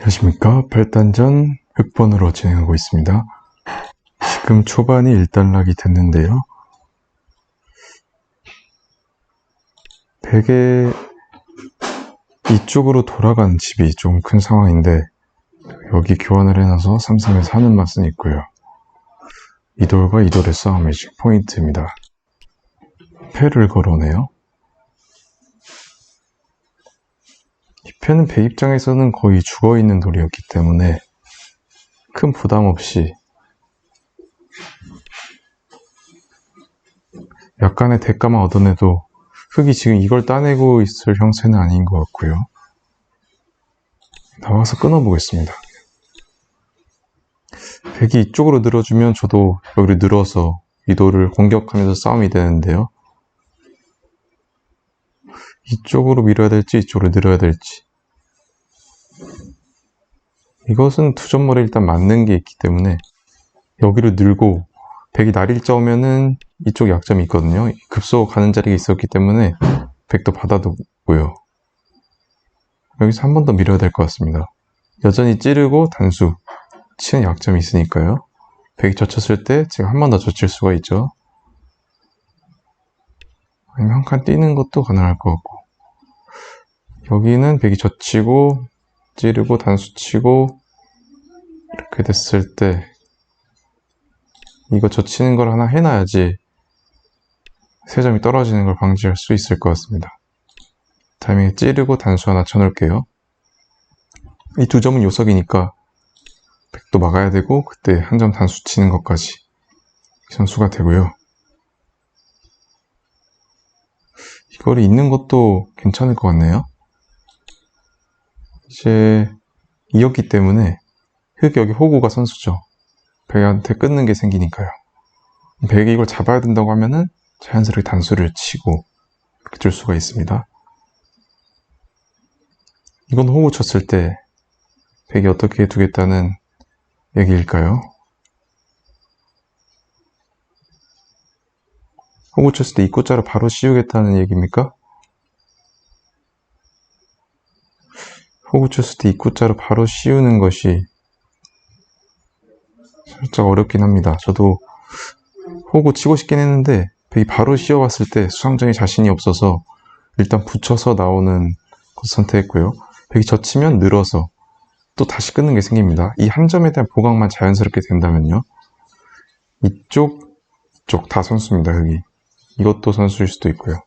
안녕하십니까. 발단전 흑번으로 진행하고 있습니다. 지금 초반이 1단락이 됐는데요. 베개 이쪽으로 돌아간 집이 좀 큰 상황인데 여기 교환을 해놔서 3-3에서 하는 맛은 있고요. 이돌과 이돌의 싸움이 지금 포인트입니다. 패를 걸어오네요. 이 패는 배 입장에서는 거의 죽어 있는 돌이었기 때문에 큰 부담 없이 약간의 대가만 얻어내도 흙이 지금 이걸 따내고 있을 형세는 아닌 것 같고요. 나와서 끊어보겠습니다. 백이 이쪽으로 늘어주면 저도 여기를 늘어서 이도를 공격하면서 싸움이 되는데요. 이쪽으로 밀어야 될지 이쪽으로 늘어야 될지 이것은 두 점머리 일단 맞는 게 있기 때문에 여기로 늘고 백이 날일자 오면은 이쪽 약점이 있거든요. 급소 가는 자리가 있었기 때문에 백도 받아두고요. 여기서 한 번 더 밀어야 될 것 같습니다. 여전히 찌르고 단수 치는 약점이 있으니까요. 백이 젖혔을 때 제가 한번 더 젖힐 수가 있죠. 아니면 한 칸 뛰는 것도 가능할 것 같고 여기는 백이 젖히고 찌르고 단수 치고 이렇게 됐을 때 이거 젖히는 걸 하나 해놔야지 세 점이 떨어지는 걸 방지할 수 있을 것 같습니다. 타이밍에 찌르고 단수 하나 쳐놓을게요. 이 두 점은 요석이니까 백도 막아야 되고 그때 한 점 단수 치는 것까지 선수가 되고요. 이걸 있는 것도 괜찮을 것 같네요. 이제 이었기 때문에 흙 여기 호구가 선수죠. 백한테 끊는 게 생기니까요. 백이 이걸 잡아야 된다고 하면은 자연스럽게 단수를 치고 이렇게 줄 수가 있습니다. 이건 호구 쳤을 때 백이 어떻게 두겠다는 얘기일까요? 호구 쳤을 때 입구자를 바로 씌우겠다는 얘기입니까? 호구 쳤을 때 입구자로 바로 씌우는 것이 살짝 어렵긴 합니다. 저도 호구 치고 싶긴 했는데 백이 바로 씌워봤을 때 수상정에 자신이 없어서 일단 붙여서 나오는 것 선택했고요. 백이 젖히면 늘어서 또 다시 끊는 게 생깁니다. 이 한 점에 대한 보강만 자연스럽게 된다면요. 이쪽, 이쪽 다 선수입니다. 여기 이것도 선수일 수도 있고요.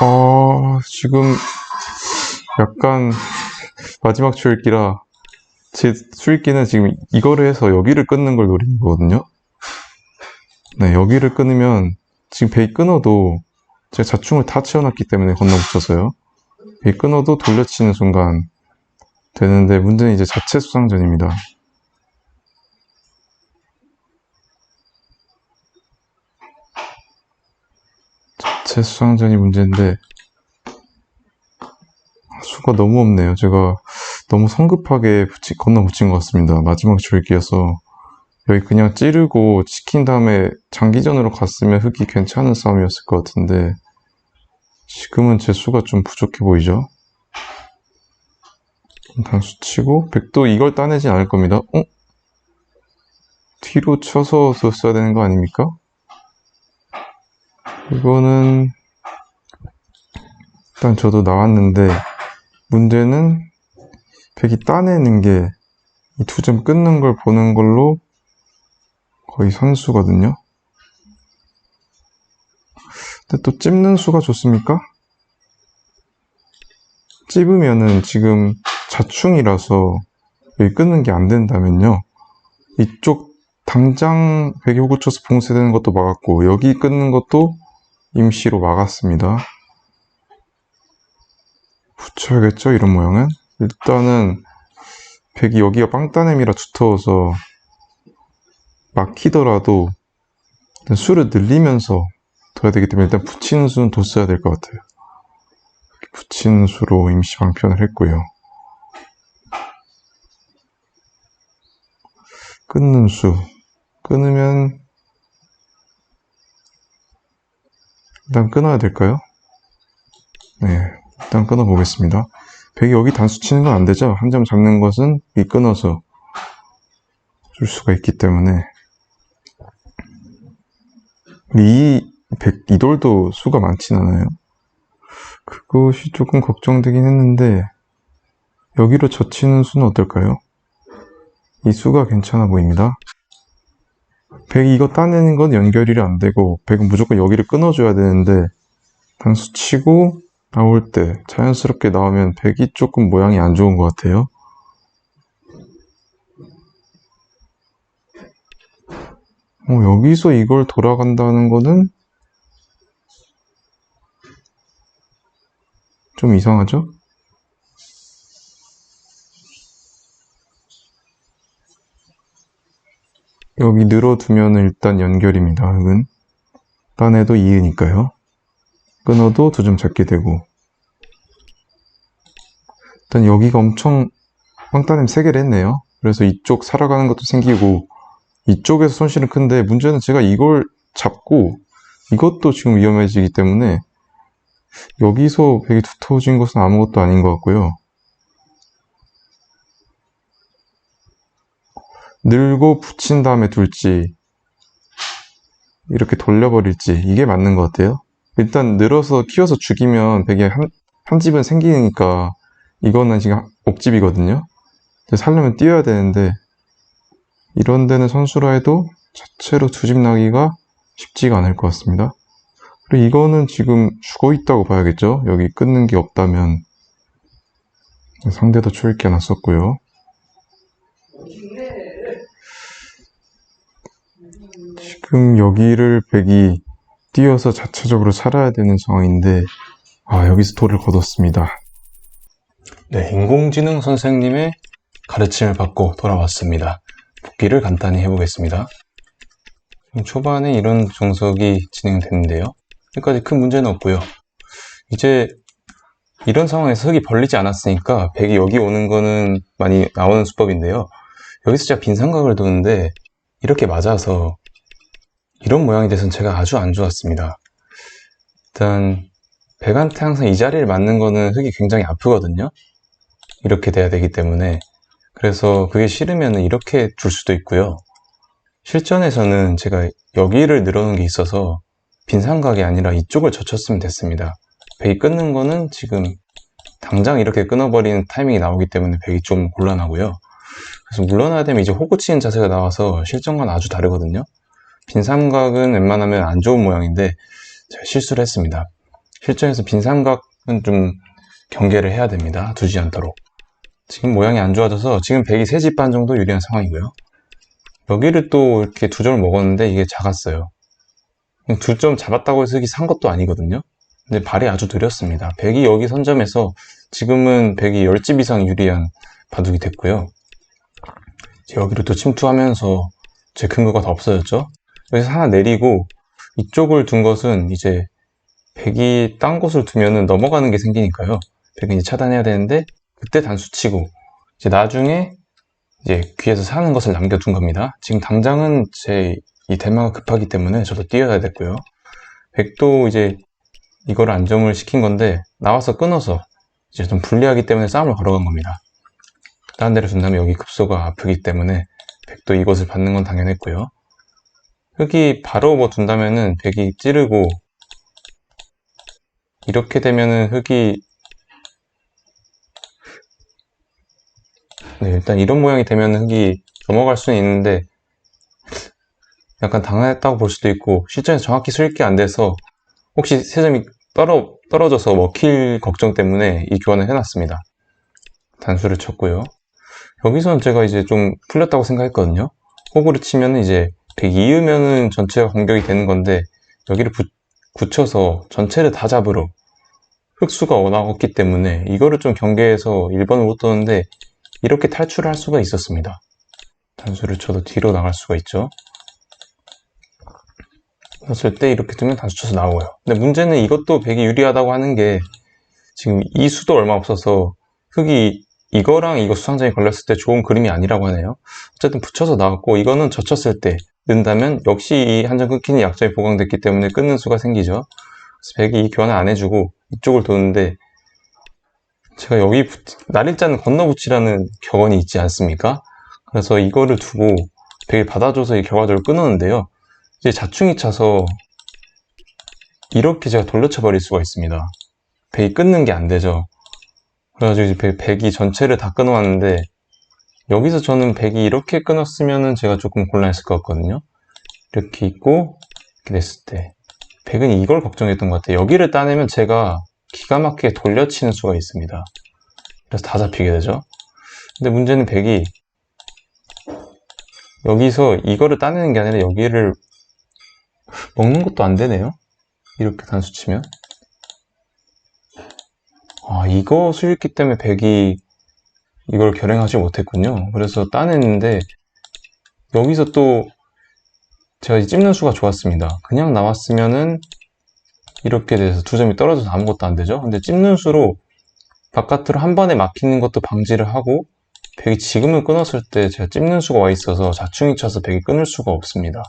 어, 지금 약간 마지막 출기라 제 출기는 지금 이거를 해서 여기를 끊는 걸 노리는 거거든요. 네, 여기를 끊으면 지금 베이 끊어도 제가 자충을 다 채워놨기 때문에 건너붙여서요. 베이 끊어도 돌려치는 순간 되는데 문제는 이제 자체 수상전입니다. 자체 수상전이 문제인데 수가 너무 없네요. 제가 너무 성급하게 붙이, 건너 붙인 것 같습니다. 마지막 줄기여서 여기 그냥 찌르고 치킨 다음에 장기전으로 갔으면 흙이 괜찮은 싸움이었을 것 같은데 지금은 제 수가 좀 부족해 보이죠? 단수 치고 백도 이걸 따내진 않을 겁니다. 어? 뒤로 쳐서 썼어야 되는 거 아닙니까? 이거는 일단 저도 나왔는데 문제는 백이 따내는 게 이 두 점 끊는 걸 보는 걸로 거의 선수거든요. 근데 또 찝는 수가 좋습니까? 찝으면은 지금 자충이라서 여기 끊는 게 안 된다면요. 이쪽 당장 백이 호구 쳐서 봉쇄되는 것도 막았고 여기 끊는 것도 임시로 막았습니다. 붙여야겠죠? 이런 모양은. 일단은 백이 여기가 빵따냄이라 두터워서 막히더라도 수를 늘리면서 둬야 되기 때문에 일단 붙이는 수는 뒀어야 될 것 같아요. 붙이는 수로 임시 방편을 했고요. 끊는 수. 끊으면 일단 끊어야 될까요? 네, 일단 끊어보겠습니다. 백이 여기 단수 치는 건 안 되죠? 한 점 잡는 것은 위 끊어서 줄 수가 있기 때문에 이 백, 이 돌도 수가 많진 않아요. 그것이 조금 걱정되긴 했는데 여기로 젖히는 수는 어떨까요? 이 수가 괜찮아 보입니다. 백이 이거 따내는 건 연결이 안 되고 백은 무조건 여기를 끊어줘야 되는데 단수 치고 나올 때 자연스럽게 나오면 백이 조금 모양이 안 좋은 것 같아요. 어, 여기서 이걸 돌아간다는 거는 좀 이상하죠? 여기 늘어두면 일단 연결입니다. 흑은 딴에도 이으니까요. 끊어도 두 점 잡게 되고 일단 여기가 엄청 빵따냄 세 개를 했네요. 그래서 이쪽 살아가는 것도 생기고 이쪽에서 손실은 큰데 문제는 제가 이걸 잡고 이것도 지금 위험해지기 때문에 여기서 백이 두터워진 것은 아무것도 아닌 것 같고요. 늘고 붙인 다음에 둘지 이렇게 돌려버릴지 이게 맞는 것 같아요. 일단 늘어서 키워서 죽이면 백이 한, 한 집은 생기니까 이거는 지금 옥집이거든요. 살려면 뛰어야 되는데 이런 데는 선수라 해도 자체로 두 집 나기가 쉽지가 않을 것 같습니다. 그리고 이거는 지금 죽어 있다고 봐야겠죠? 여기 끊는 게 없다면 상대도 초읽기 하나 썼고요. 지금 여기를 백이 뛰어서 자체적으로 살아야 되는 상황인데 아 여기서 돌을 거뒀습니다. 네, 인공지능 선생님의 가르침을 받고 돌아왔습니다. 복기를 간단히 해보겠습니다. 초반에 이런 정석이 진행됐는데요. 여기까지 큰 문제는 없고요. 이제 이런 상황에서 흙이 벌리지 않았으니까 백이 여기 오는 거는 많이 나오는 수법인데요. 여기서 제가 빈삼각을 두는데 이렇게 맞아서 이런 모양이 돼서는 제가 아주 안 좋았습니다. 일단 백한테 항상 이 자리를 맞는 거는 흙이 굉장히 아프거든요. 이렇게 돼야 되기 때문에 그래서 그게 싫으면 이렇게 줄 수도 있고요. 실전에서는 제가 여기를 늘어놓은 게 있어서 빈 삼각이 아니라 이쪽을 젖혔으면 됐습니다. 백이 끊는 거는 지금 당장 이렇게 끊어버리는 타이밍이 나오기 때문에 백이 좀 곤란하고요. 그래서 물러나야 되면 이제 호구 치는 자세가 나와서 실전과는 아주 다르거든요. 빈 삼각은 웬만하면 안 좋은 모양인데 제가 실수를 했습니다. 실전에서 빈 삼각은 좀 경계를 해야 됩니다. 두지 않도록. 지금 모양이 안 좋아져서 지금 백이 3집 반 정도 유리한 상황이고요. 여기를 또 이렇게 두 점을 먹었는데 이게 작았어요. 두 점 잡았다고 해서 이게 산 것도 아니거든요. 근데 발이 아주 느렸습니다. 백이 여기 선점에서 지금은 백이 10집 이상 유리한 바둑이 됐고요. 여기로 또 침투하면서 제 근거가 다 없어졌죠. 여기서 하나 내리고 이쪽을 둔 것은 이제 백이 딴 곳을 두면은 넘어가는 게 생기니까요. 백은 이제 차단해야 되는데 그때 단수 치고 이제 나중에 이제 귀에서 사는 것을 남겨둔 겁니다. 지금 당장은 제 이 대마가 급하기 때문에 저도 뛰어야 됐고요. 백도 이제 이걸 안정을 시킨 건데 나와서 끊어서 이제 좀 불리하기 때문에 싸움을 걸어간 겁니다. 다른 데를 둔 다음에 여기 급소가 아프기 때문에 백도 이것을 받는 건 당연했고요. 흙이 바로 뭐 둔다면은 백이 찌르고 이렇게 되면은 흙이 네, 일단 이런 모양이 되면 흙이 넘어갈 수는 있는데 약간 당황했다고 볼 수도 있고 실전에서 정확히 수익이 안 돼서 혹시 세 점이 떨어, 떨어져서 먹힐 걱정 때문에 이 교환을 해놨습니다. 단수를 쳤고요. 여기서는 제가 이제 좀 풀렸다고 생각했거든요. 호구를 치면 이제 102으면은 전체가 공격이 되는 건데 여기를 붙, 굳혀서 전체를 다 잡으러 흑수가 없기 때문에 이거를 좀 경계해서 1번을 못 떴는데 이렇게 탈출을 할 수가 있었습니다. 단수를 쳐도 뒤로 나갈 수가 있죠. 그랬을 때 이렇게 두면 단수 쳐서 나오고요. 근데 문제는 이것도 백이 유리하다고 하는 게 지금 이 수도 얼마 없어서 흙이 이거랑 이거 수상장이 걸렸을 때 좋은 그림이 아니라고 하네요. 어쨌든 붙여서 나왔고 이거는 젖혔을 때 는다면 역시 이한점 끊기는 약점이 보강됐기 때문에 끊는 수가 생기죠. 그래서 백이 이 교환을 안 해주고 이쪽을 도는데 제가 여기 붙- 날일자는 건너붙이라는 격언이 있지 않습니까? 그래서 이거를 두고 백이 받아줘서 이 결과적으로 끊었는데요. 이제 자충이 차서 이렇게 제가 돌려쳐 버릴 수가 있습니다. 백이 끊는 게 안 되죠. 그래가지고 이제 백- 백이 전체를 다 끊어왔는데 여기서 저는 백이 이렇게 끊었으면은 제가 조금 곤란했을 것 같거든요. 이렇게 있고 이렇게 됐을 때 백은 이걸 걱정했던 것 같아요. 여기를 따내면 제가 기가 막히게 돌려치는 수가 있습니다. 그래서 다 잡히게 되죠. 근데 문제는 백이 여기서 이거를 따내는 게 아니라 여기를 먹는 것도 안 되네요. 이렇게 단수 치면. 아, 이거 수있기 때문에 백이 이걸 결행하지 못했군요. 그래서 따냈는데 여기서 또 제가 이 찝는 수가 좋았습니다. 그냥 나왔으면은 이렇게 돼서 두 점이 떨어져서 아무것도 안 되죠. 근데 찝는 수로 바깥으로 한 번에 막히는 것도 방지를 하고 백이 지금은 끊었을 때 제가 찝는 수가 와 있어서 자충이 쳐서 백이 끊을 수가 없습니다.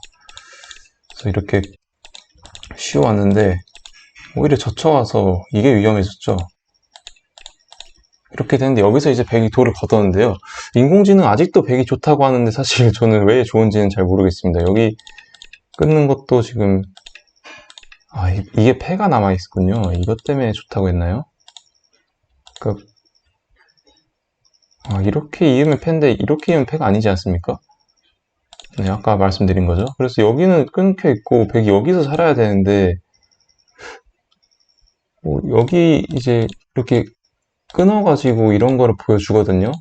그래서 이렇게 쉬어왔는데 오히려 젖혀와서 이게 위험해졌죠. 이렇게 되는데 여기서 이제 백이 돌을 걷었는데요. 인공지능 아직도 백이 좋다고 하는데 사실 저는 왜 좋은지는 잘 모르겠습니다. 여기 끊는 것도 지금 아 이- 이게 패가 남아 있었군요. 이것 때문에 좋다고 했나요? 그 아, 이렇게 이으면 패인데 이렇게 이으면 패가 아니지 않습니까? 네, 아까 말씀드린 거죠. 그래서 여기는 끊겨 있고 백이 여기서 살아야 되는데 뭐 여기 이제 이렇게 끊어가지고 이런 거를 보여주거든요.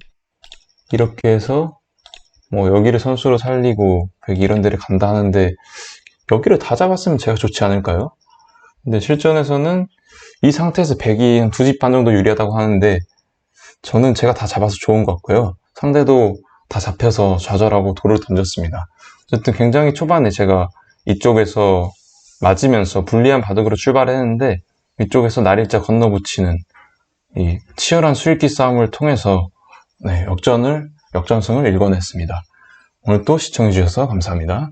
이렇게 해서 뭐 여기를 선수로 살리고 백이 이런 데를 간다 하는데 여기를 다 잡았으면 제가 좋지 않을까요? 근데 실전에서는 이 상태에서 백이 한두집반 정도 유리하다고 하는데 저는 제가 다 잡아서 좋은 것 같고요. 상대도 다 잡혀서 좌절하고 돌을 던졌습니다. 어쨌든 굉장히 초반에 제가 이쪽에서 맞으면서 불리한 바둑으로 출발했는데 이쪽에서 날일자 건너붙이는 이 치열한 수익기 싸움을 통해서 네, 역전을 역전승을 일궈냈습니다. 오늘 또 시청해주셔서 감사합니다.